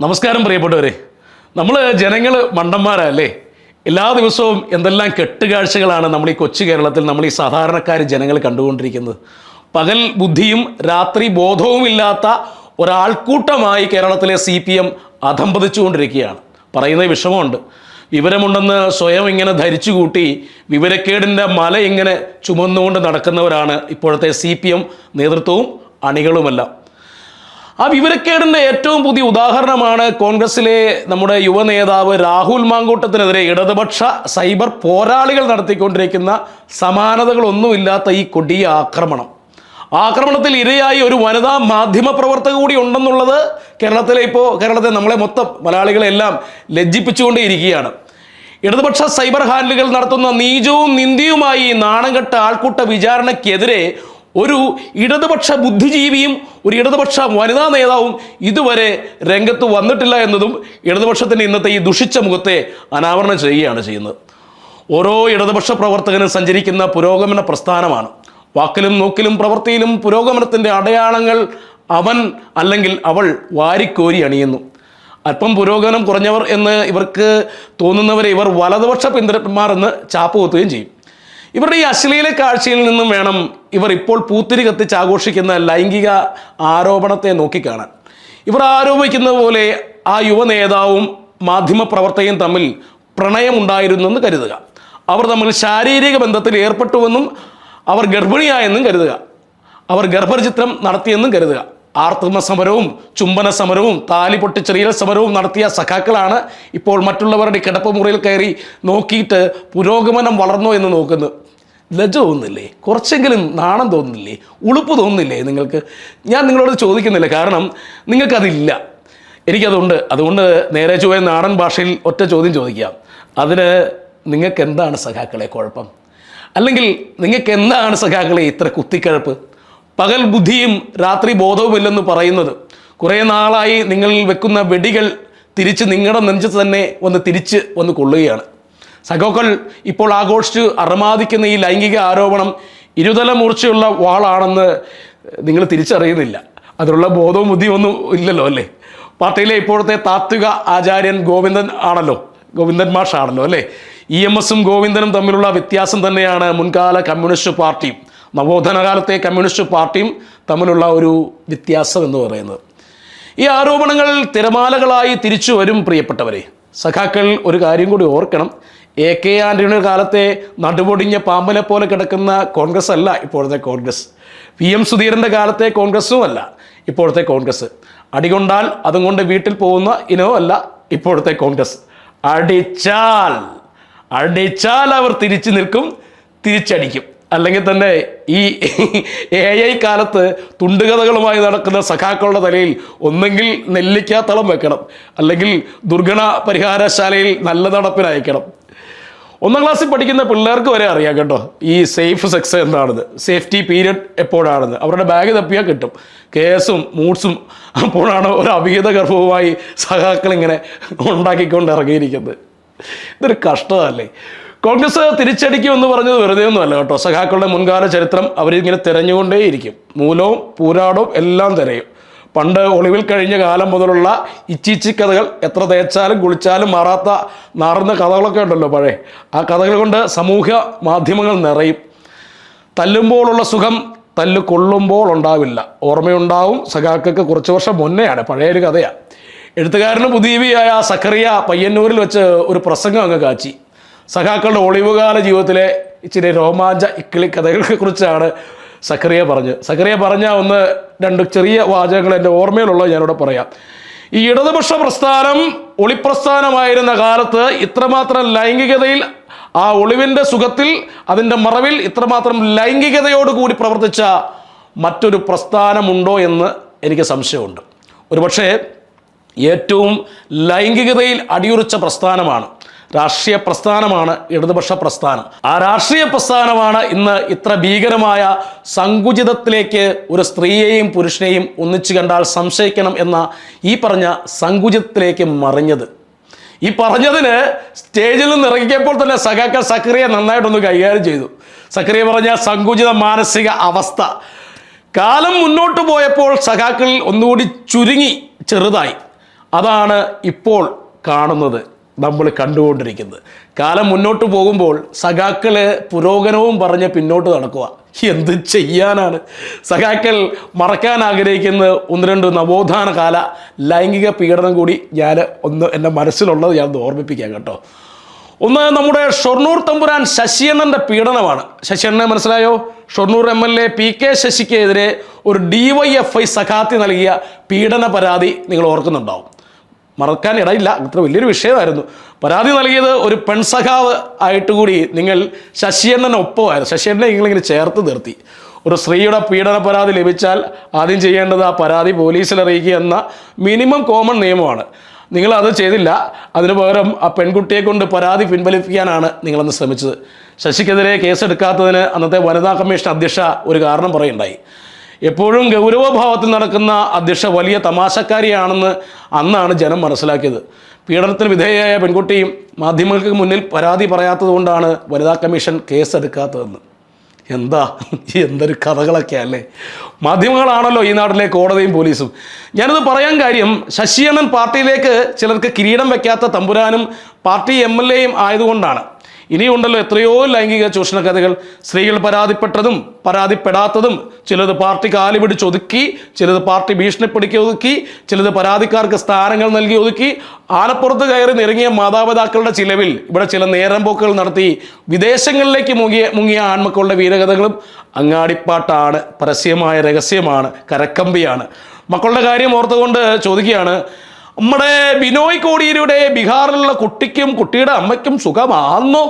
നമസ്കാരം പ്രിയപ്പെട്ടവരെ. നമ്മൾ ജനങ്ങൾ മണ്ടന്മാരല്ലേ? എല്ലാ ദിവസവും എന്തെല്ലാം കെട്ടുകാഴ്ചകളാണ് നമ്മൾ ഈ കൊച്ചു കേരളത്തിൽ നമ്മൾ ഈ സാധാരണക്കാർ ജനങ്ങൾ കണ്ടുകൊണ്ടിരിക്കുന്നത്. പകൽ ബുദ്ധിയും രാത്രി ബോധവും ഇല്ലാത്ത ഒരാൾക്കൂട്ടമായി കേരളത്തിലെ സി പി എം അധംപതിച്ചുകൊണ്ടിരിക്കുകയാണ്. പറയുന്ന വിഷമമുണ്ട്. വിവരമുണ്ടെന്ന് സ്വയം ഇങ്ങനെ ധരിച്ചു കൂട്ടി വിവരക്കേടിന്റെ മല ഇങ്ങനെ ചുമന്നുകൊണ്ട് നടക്കുന്നവരാണ് ഇപ്പോഴത്തെ സി പി എം നേതൃത്വവും അണികളുമെല്ലാം. ആ വിവരക്കേടിന്റെ ഏറ്റവും പുതിയ ഉദാഹരണമാണ് കോൺഗ്രസിലെ നമ്മുടെ യുവ നേതാവ് രാഹുൽ മാങ്കൂട്ടത്തിനെതിരെ ഇടതുപക്ഷ സൈബർ പോരാളികൾ നടത്തിക്കൊണ്ടിരിക്കുന്ന സമാനതകളൊന്നുമില്ലാത്ത ഈ കൊടിയ ആക്രമണം. ആക്രമണത്തിൽ ഇരയായി ഒരു വനിതാ മാധ്യമ പ്രവർത്തക കൂടി ഉണ്ടെന്നുള്ളത് കേരളത്തിലെ ഇപ്പോൾ കേരളത്തെ നമ്മളെ മൊത്തം മലയാളികളെല്ലാം ലജ്ജിപ്പിച്ചുകൊണ്ടേയിരിക്കുകയാണ് ഇടതുപക്ഷ സൈബർ ഹാൻഡലുകൾ നടത്തുന്ന നീചവും നിന്ദിയുമായി നാണംകെട്ട ആൾക്കൂട്ട വിചാരണയ്ക്കെതിരെ ഒരു ഇടതുപക്ഷ ബുദ്ധിജീവിയും ഒരു ഇടതുപക്ഷ വനിതാ നേതാവും ഇതുവരെ രംഗത്ത് വന്നിട്ടില്ല എന്നതും ഇടതുപക്ഷത്തിന്റെ ഇന്നത്തെ ഈ ദുഷിച്ച മുഖത്തെ അനാവരണം ചെയ്യുകയാണ് ചെയ്യുന്നത്. ഓരോ ഇടതുപക്ഷ പ്രവർത്തകനും സഞ്ചരിക്കുന്ന പുരോഗമന പ്രസ്ഥാനമാണ്. വാക്കിലും നോക്കിലും പ്രവൃത്തിയിലും പുരോഗമനത്തിന്റെ അടയാളങ്ങൾ അവൻ അല്ലെങ്കിൽ അവൾ വാരിക്കോരി അണിയുന്നു. അല്പം പുരോഗമനം കുറഞ്ഞവർ എന്ന് ഇവർക്ക് തോന്നുന്നവരെ ഇവർ വലതുപക്ഷ പിന്തുടന്മാർ എന്ന് ചാപ്പ് കുത്തുകയും ചെയ്യും. ഇവരുടെ ഈ അശ്ലീല കാഴ്ചയിൽ നിന്നും വേണം ഇവർ ഇപ്പോൾ പൂത്തിരി കത്തിച്ച് ആഘോഷിക്കുന്ന ലൈംഗിക ആരോപണത്തെ നോക്കിക്കാണാൻ. ഇവർ ആരോപിക്കുന്ന പോലെ ആ യുവ നേതാവും മാധ്യമപ്രവർത്തകയും തമ്മിൽ പ്രണയമുണ്ടായിരുന്നെന്ന് കരുതുക. അവർ തമ്മിൽ ശാരീരിക ബന്ധത്തിൽ ഏർപ്പെട്ടുവെന്നും അവർ ഗർഭിണിയായെന്നും കരുതുക. അവർ ഗർഭചിത്രം നടത്തിയെന്നും കരുതുക. ആർത്തമ സമരവും ചുംബന സമരവും താലി പൊട്ടിച്ചെറിയൽ സമരവും നടത്തിയ സഖാക്കളാണ് ഇപ്പോൾ മറ്റുള്ളവരുടെ കിടപ്പ് മുറിയിൽ കയറി നോക്കിയിട്ട് പുരോഗമനം വളർന്നോ എന്ന് നോക്കുന്നു ലജ്ജ തോന്നുന്നില്ലേ? കുറച്ചെങ്കിലും നാണം തോന്നുന്നില്ലേ? ഉളുപ്പ് തോന്നുന്നില്ലേ നിങ്ങൾക്ക്? ഞാൻ നിങ്ങളോട് ചോദിക്കുന്നില്ല. കാരണം നിങ്ങൾക്കതില്ല. എനിക്കതുണ്ട്. അതുകൊണ്ട് നേരെ ചൊവ്വേ നാടൻ ഭാഷയിൽ ഒറ്റ ചോദ്യം ചോദിക്കാം. അതിന് നിങ്ങൾക്ക് എന്താണ് സഖാക്കളെ കുഴപ്പം? അല്ലെങ്കിൽ നിങ്ങൾക്ക് എന്താണ് സഖാക്കളെ ഇത്ര കുത്തിക്കഴപ്പ്? പകൽ ബുദ്ധിയും രാത്രി ബോധവുമില്ലെന്ന് പറയുന്നത്. കുറേ നാളായി നിങ്ങൾ വെക്കുന്ന വെടികൾ തിരിച്ച് നിങ്ങളുടെ നെഞ്ചത്ത് തന്നെ ഒന്ന് തിരിച്ച് വന്ന് കൊള്ളുകയാണ്. സഖോക്കൾ ഇപ്പോൾ ആഘോഷിച്ച് അറമാദിക്കുന്ന ഈ ലൈംഗിക ആരോപണം ഇരുതല മൂർച്ചയുള്ള വാളാണെന്ന് നിങ്ങൾ തിരിച്ചറിയുന്നില്ല. അതിനുള്ള ബോധവും ബുദ്ധിയും ഒന്നും ഇല്ലല്ലോ അല്ലേ? പാർട്ടിയിലെ ഇപ്പോഴത്തെ താത്വിക ആചാര്യൻ ഗോവിന്ദൻ ആണല്ലോ. ഗോവിന്ദൻ മാഷാണല്ലോ അല്ലേ? ഇ എം എസും ഗോവിന്ദനും തമ്മിലുള്ള വ്യത്യാസം തന്നെയാണ് മുൻകാല കമ്മ്യൂണിസ്റ്റ് പാർട്ടിയും. നവോത്ഥാന കാലത്തെ കമ്മ്യൂണിസ്റ്റ് പാർട്ടിയും തമ്മിലുള്ള ഒരു വ്യത്യാസം എന്ന് പറയുന്നത്. ഈ ആരോപണങ്ങൾ തിരമാലകളായി തിരിച്ചു വരും പ്രിയപ്പെട്ടവരെ. സഖാക്കൾ ഒരു കാര്യം കൂടി ഓർക്കണം. എ കെ ആന്റണിയുടെ കാലത്തെ നടുപൊടിഞ്ഞ പാമ്പനെ പോലെ കിടക്കുന്ന കോൺഗ്രസ് അല്ല ഇപ്പോഴത്തെ കോൺഗ്രസ്. വി എം സുധീരന്റെ കാലത്തെ കോൺഗ്രസ്സും അല്ല ഇപ്പോഴത്തെ കോൺഗ്രസ്. അടികൊണ്ടാൽ അതും കൊണ്ട് വീട്ടിൽ പോകുന്ന ഇനവും അല്ല ഇപ്പോഴത്തെ കോൺഗ്രസ്. അടിച്ചാൽ അടിച്ചാൽ അവർ തിരിച്ചു നിൽക്കും തിരിച്ചടിക്കും. അല്ലെങ്കിൽ തന്നെ ഈ എ ഐ കാലത്ത് തുണ്ടുകഥകളുമായി നടക്കുന്ന സഖാക്കളുടെ തലയിൽ ഒന്നെങ്കിൽ നെല്ലിക്കാത്തളം വെക്കണം. അല്ലെങ്കിൽ ദുർഗണ പരിഹാരശാലയിൽ നല്ല നടപ്പിനയക്കണം ഒന്നാം ക്ലാസ്സിൽ പഠിക്കുന്ന പിള്ളേർക്ക് വരെ അറിയാം കേട്ടോ. ഈ സേഫ് സെക്സ് എന്താണെന്ന്. സേഫ്റ്റി പീരിയഡ് എപ്പോഴാണെന്ന്. അവരുടെ ബാഗ് തപ്പിയാൽ കിട്ടും. കേസും മൂഡ്സും അപ്പോഴാണ് ഒരു അഭിഹിത ഗർഭവുമായി സഖാക്കൾ ഇങ്ങനെ ഉണ്ടാക്കിക്കൊണ്ട് ഇറങ്ങിയിരിക്കുന്നത്. ഇതൊരു കഷ്ടമല്ലേ കോൺഗ്രസ് തിരിച്ചടിക്കും എന്ന് പറഞ്ഞത് വെറുതെ ഒന്നുമല്ല കേട്ടോ. സഖാക്കളുടെ മുൻകാല ചരിത്രം അവരിങ്ങനെ തിരഞ്ഞുകൊണ്ടേയിരിക്കും. മൂലവും പൂരാടവും എല്ലാം തിരയും. പണ്ട് ഒളിവിൽ കഴിഞ്ഞ കാലം മുതലുള്ള ഇച്ചിച്ചി കഥകൾ എത്ര തേച്ചാലും കുളിച്ചാലും മാറാത്ത നാറുന്ന കഥകളൊക്കെ ഉണ്ടല്ലോ പഴയ ആ കഥകൾ കൊണ്ട് സമൂഹ മാധ്യമങ്ങൾ നിറയും. തല്ലുമ്പോഴുള്ള സുഖം തല്ല് കൊള്ളുമ്പോൾ ഉണ്ടാവില്ല. ഓർമ്മയുണ്ടാവും. സഖാക്കൾക്ക് കുറച്ച് വർഷം മുന്നെയാണ്. പഴയൊരു കഥയാണ് എഴുത്തുകാരനും പുതിയവിയായ സക്കറിയ പയ്യന്നൂരിൽ വെച്ച് ഒരു പ്രസംഗം അങ്ങ് കാച്ചി. സഖാക്കളുടെ ഒളിവുകാല ജീവിതത്തിലെ ഇച്ചിരി രോമാഞ്ച ഇക്കിളി കഥകളെ കുറിച്ചാണ് സക്കറിയ പറഞ്ഞത്. സക്കറിയ പറഞ്ഞ ഒന്ന് രണ്ട് ചെറിയ വാചകങ്ങൾ എന്റെ ഓർമ്മയിലുള്ളത് ഞാനിവിടെ പറയാം. ഈ ഇടതുപക്ഷ പ്രസ്ഥാനം ഒളിപ്രസ്ഥാനമായിരുന്ന കാലത്ത് ഇത്രമാത്രം ലൈംഗികതയിൽ ആ ഒളിവിന്റെ സുഖത്തിൽ അതിന്റെ മറവിൽ ഇത്രമാത്രം ലൈംഗികതയോട് കൂടി പ്രവർത്തിച്ച മറ്റൊരു പ്രസ്ഥാനമുണ്ടോ എന്ന് എനിക്ക് സംശയമുണ്ട്. ഒരുപക്ഷേ ഏറ്റവും ലൈംഗികതയിൽ അടിയുറച്ച പ്രസ്ഥാനമാണ് രാഷ്ട്രീയ പ്രസ്ഥാനമാണ് ഇടതുപക്ഷ പ്രസ്ഥാനം. ആ രാഷ്ട്രീയ പ്രസ്ഥാനമാണ് ഇന്ന് ഇത്ര ഭീകരമായ സങ്കുചിതത്തിലേക്ക് ഒരു സ്ത്രീയെയും പുരുഷനെയും ഒന്നിച്ചു കണ്ടാൽ സംശയിക്കണം എന്ന ഈ പറഞ്ഞ സങ്കുചിതത്തിലേക്ക് മറിഞ്ഞത്. ഈ പറഞ്ഞതിന് സ്റ്റേജിൽ നിന്ന് ഇറങ്ങിയപ്പോൾ തന്നെ സഖാക്ക സക്രിയ നന്നായിട്ടൊന്ന് കൈകാര്യം ചെയ്തു. സക്രിയ പറഞ്ഞ സങ്കുചിത മാനസിക അവസ്ഥ. കാലം മുന്നോട്ട് പോയപ്പോൾ സഖാക്കളിൽ ഒന്നുകൂടി ചുരുങ്ങി ചെറുതായി. അതാണ് ഇപ്പോൾ കാണുന്നത്. നമ്മൾ കണ്ടുകൊണ്ടിരിക്കുന്നത്. കാലം മുന്നോട്ട് പോകുമ്പോൾ സഖാക്കൾ പുരോഗമനവും പറഞ്ഞ് പിന്നോട്ട് നടക്കുക. എന്ത് ചെയ്യാനാണ്? സഖാക്കൾ മറക്കാൻ ആഗ്രഹിക്കുന്ന ഒന്ന് രണ്ട് നവോത്ഥാന കാല ലൈംഗിക പീഡനം കൂടി ഞാൻ ഒന്ന് എന്റെ മനസ്സിലുള്ളത് ഞാൻ ഓർമ്മിപ്പിക്കാം കേട്ടോ. ഒന്ന് നമ്മുടെ ഷൊർണൂർ തമ്പുരാൻ ശശിയണ്ണന്റെ പീഡനമാണ്. ശശിയണ്ണനെ മനസ്സിലായോ? Shoranur M L A P K ശശിക്കെതിരെ ഒരു ഡി വൈ എഫ് ഐ സഖാത്തി നൽകിയ പീഡന പരാതി നിങ്ങൾ ഓർക്കുന്നുണ്ടാവും. മറക്കാൻ ഇടയില്ല. അത്ര വലിയൊരു വിഷയമായിരുന്നു. പരാതി നൽകിയത് ഒരു പെൺസഖാവ് ആയിട്ട് കൂടി നിങ്ങൾ ശശിയണ്ണന് ഒപ്പമായിരുന്നു ശശിയണ്ണനെ നിങ്ങളിങ്ങനെ ചേർത്ത് നിർത്തി. ഒരു സ്ത്രീയുടെ പീഡന പരാതി ലഭിച്ചാൽ ആദ്യം ചെയ്യേണ്ടത് ആ പരാതി പോലീസിൽ അറിയിക്കുക എന്ന മിനിമം കോമൺ നിയമമാണ്. നിങ്ങൾ അത് ചെയ്തില്ല. അതിനു പകരം ആ പെൺകുട്ടിയെ കൊണ്ട് പരാതി പിൻവലിപ്പിക്കാനാണ് നിങ്ങളന്ന് ശ്രമിച്ചത്. ശശിക്കെതിരെ കേസെടുക്കാത്തതിന് അന്നത്തെ വനിതാ കമ്മീഷൻ അധ്യക്ഷ ഒരു കാരണം പറയുണ്ടായി എപ്പോഴും ഗൗരവഭാവത്തിൽ നടക്കുന്ന അധ്യക്ഷ വലിയ തമാശക്കാരിയാണെന്ന് അന്നാണ് ജനം മനസ്സിലാക്കിയത്. പീഡനത്തിന് വിധേയയായ പെൺകുട്ടിയും മാധ്യമങ്ങൾക്ക് മുന്നിൽ പരാതി പറയാത്തത് കൊണ്ടാണ് വനിതാ കമ്മീഷൻ കേസെടുക്കാത്തതെന്ന്. എന്താ? എന്തൊരു കഥകളൊക്കെ അല്ലേ? മാധ്യമങ്ങളാണല്ലോ ഈ നാട്ടിലെ കോടതിയും പോലീസും. ഞാനിത് പറയാൻ കാര്യം ശശിയണ്ണൻ പാർട്ടിയിലേക്ക് ചിലർക്ക് കിരീടം വയ്ക്കാത്ത തമ്പുരാനും പാർട്ടി എം എൽ എയും ആയതുകൊണ്ടാണ്. ഇനിയുണ്ടല്ലോ എത്രയോ ലൈംഗിക ചൂഷണ കഥകൾ. സ്ത്രീകൾ പരാതിപ്പെട്ടതും പരാതിപ്പെടാത്തതും ചിലത് പാർട്ടി കാലി പിടിച്ച് ഒതുക്കി ചിലത് പാർട്ടി ഭീഷണിപ്പെടുക്കി ഒതുക്കി ചിലത് പരാതിക്കാർക്ക് സ്ഥാനങ്ങൾ നൽകി ഒതുക്കി. ആനപ്പുറത്ത് കയറി നിറങ്ങിയ മാതാപിതാക്കളുടെ ചിലവിൽ ഇവിടെ ചില നേരം പോക്കുകൾ നടത്തി വിദേശങ്ങളിലേക്ക് മുങ്ങിയ മുങ്ങിയ ആൺമക്കളുടെ വീരകഥകളും അങ്ങാടിപ്പാട്ടാണ് പരസ്യമായ രഹസ്യമാണ് കരക്കമ്പിയാണ്. മക്കളുടെ കാര്യം ഓർത്തുകൊണ്ട് ചോദിക്കുകയാണ് നമ്മുടെ ബിനോയ് കോടിയുടെ ബീഹാറിലുള്ള കുട്ടിക്കും കുട്ടിയുടെ അമ്മയ്ക്കും സുഖമാണോ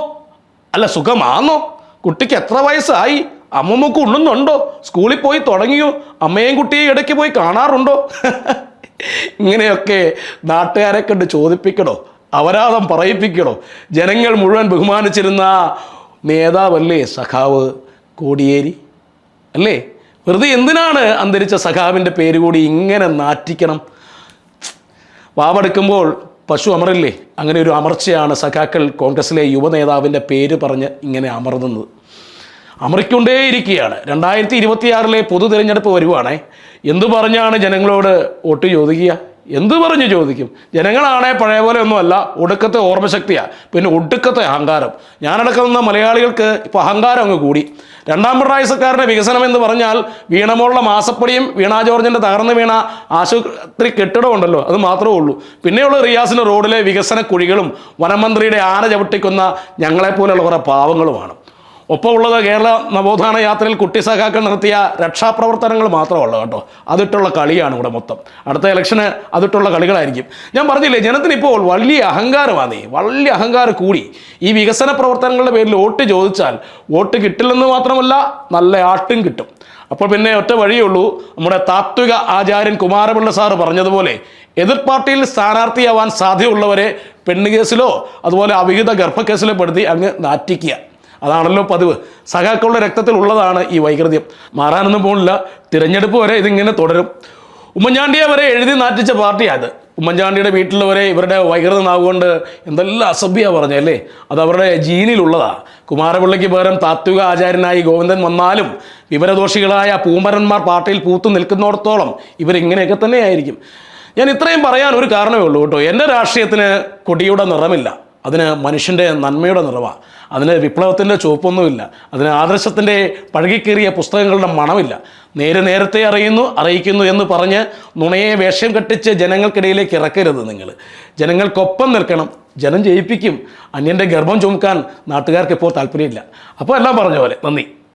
അല്ല സുഖമാണോ കുട്ടിക്ക് എത്ര വയസ്സായി? അമ്മമ്മക്ക് ഉണ്ണുന്നുണ്ടോ? സ്കൂളിൽ പോയി തുടങ്ങിയോ? അമ്മയും കുട്ടിയും ഇടയ്ക്ക് പോയി കാണാറുണ്ടോ? ഇങ്ങനെയൊക്കെ നാട്ടുകാരെ കണ്ട് ചോദിപ്പിക്കണോ? അപരാധം പറയിപ്പിക്കണോ? ജനങ്ങൾ മുഴുവൻ ബഹുമാനിച്ചിരുന്ന നേതാവല്ലേ സഖാവ് കോടിയേരി? അല്ലേ? വെറുതെ എന്തിനാണ് അന്തരിച്ച സഖാവിന്റെ പേര് കൂടി ഇങ്ങനെ നാറ്റിക്കണം? വാവെടുക്കുമ്പോൾ പശു അമറില്ലേ? അങ്ങനെ ഒരു അമർച്ചയാണ് സഖാക്കൾ കോൺഗ്രസിലെ യുവനേതാവിന്റെ പേര് പറഞ്ഞ് ഇങ്ങനെ അമർന്നത്. അമറിക്കൊണ്ടേയിരിക്കുകയാണ്. രണ്ടായിരത്തി ഇരുപത്തിയാറിലെ പൊതു തിരഞ്ഞെടുപ്പ് വരുവാണേ. എന്തു പറഞ്ഞാണ് ജനങ്ങളോട് വോട്ട് ചോദിക്കുക? എന്തു പറഞ്ഞു ചോദിക്കും? ജനങ്ങളാണേ പഴയ പോലെ ഒന്നുമല്ല ഒടുക്കത്തെ ഓർമ്മശക്തിയാണ് പിന്നെ ഒടുക്കത്തെ അഹങ്കാരം. ഞാനടക്കുന്ന മലയാളികൾക്ക് ഇപ്പോൾ അഹങ്കാരം അങ്ങ് കൂടി. രണ്ടാം പിണറായി സർക്കാരിന്റെ വികസനം എന്ന് പറഞ്ഞാൽ വീണമോളുടെ മാസപ്പടിയും വീണ ജോർജിന്റെ തകർന്നു വീണ ആശുപത്രി കെട്ടിടം ഉണ്ടല്ലോ അത് മാത്രമേ ഉള്ളൂ. പിന്നെയുള്ള റിയാസിന്റെ റോഡിലെ വികസന കുഴികളും വനമന്ത്രിയുടെ ആന ചവിട്ടിക്കുന്ന ഞങ്ങളെപ്പോലെയുള്ള കുറേ പാവങ്ങളുമാണ്. ഒപ്പമുള്ളത് കേരള നവോത്ഥാന യാത്രയിൽ കുട്ടി സഖാക്കൾ നടത്തിയ രക്ഷാപ്രവർത്തനങ്ങൾ മാത്രമല്ല കേട്ടോ. അതിട്ടുള്ള കളിയാണ് ഇവിടെ മൊത്തം. അടുത്ത ഇലക്ഷന് അതിട്ടുള്ള കളികളായിരിക്കും. ഞാൻ പറഞ്ഞില്ലേ ജനത്തിന് ഇപ്പോൾ വലിയ അഹങ്കാരമാണ്. വലിയ അഹങ്കാരം കൂടി. ഈ വികസന പ്രവർത്തനങ്ങളുടെ പേരിൽ വോട്ട് ചോദിച്ചാൽ വോട്ട് കിട്ടില്ലെന്ന് മാത്രമല്ല നല്ല ആട്ടും കിട്ടും. അപ്പോൾ പിന്നെ ഒറ്റ വഴിയേ ഉള്ളൂ. നമ്മുടെ താത്വിക ആചാര്യൻ കുമാരപിള്ള സാറ് പറഞ്ഞതുപോലെ എതിർ പാർട്ടിയിൽ സ്ഥാനാർത്ഥിയാവാൻ സാധ്യതയുള്ളവരെ പെണ്ണുകേസിലോ അതുപോലെ അവിഹിത ഗർഭക്കേസിലോ പെടുത്തി അങ്ങ് നാറ്റിക്കുക. അതാണല്ലോ പതിവ്. സഖാക്കളുടെ രക്തത്തിൽ ഉള്ളതാണ് ഈ വൈകൃതം. മാറാനൊന്നും പോണില്ല. തിരഞ്ഞെടുപ്പ് വരെ ഇതിങ്ങനെ തുടരും. ഉമ്മൻചാണ്ടിയെ വരെ എഴുതി നാറ്റിച്ച പാർട്ടിയാണ് ഉമ്മൻചാണ്ടിയുടെ വീട്ടിലുള്ളവരെ ഇവരുടെ വൈകൃതനാവുകൊണ്ട് എന്തെല്ലാം അസഭ്യ പറഞ്ഞല്ലേ അത് അവരുടെ ജീനിലുള്ളതാണ് കുമാരപിള്ളയ്ക്ക് പകരം താത്വിക ആചാര്യനായി ഗോവിന്ദൻ വന്നാലും വിവരദോഷികളായ പൂമ്പരന്മാർ പാർട്ടിയിൽ പൂത്തു നിൽക്കുന്നിടത്തോളം ഇവരിങ്ങനെയൊക്കെ തന്നെയായിരിക്കും. ഞാൻ ഇത്രയും പറയാൻ ഒരു കാരണമേ ഉള്ളൂ കേട്ടോ. എന്റെ രാഷ്ട്രീയത്തിന് കൊടിയുടെ നിറമില്ല. അതിന് മനുഷ്യന്റെ നന്മയുടെ നിറവാണ് അതിന് വിപ്ലവത്തിന്റെ ചുവപ്പൊന്നുമില്ല. അതിന് ആദർശത്തിന്റെ പഴകിക്കേറിയ പുസ്തകങ്ങളുടെ മണമില്ല. നേരെ നേരത്തെ അറിയുന്നു അറിയിക്കുന്നു എന്ന് പറഞ്ഞ് നുണയെ വേഷം കെട്ടിച്ച് ജനങ്ങൾക്കിടയിലേക്ക് ഇറക്കരുത് നിങ്ങൾ. ജനങ്ങൾക്കൊപ്പം നിൽക്കണം. ജനം ജയിപ്പിക്കും. അന്യന്റെ ഗർഭം ചുമക്കാൻ നാട്ടുകാർക്ക് ഇപ്പോൾ താല്പര്യമില്ല. അപ്പോൾ എല്ലാം പറഞ്ഞ പോലെ. നന്ദി.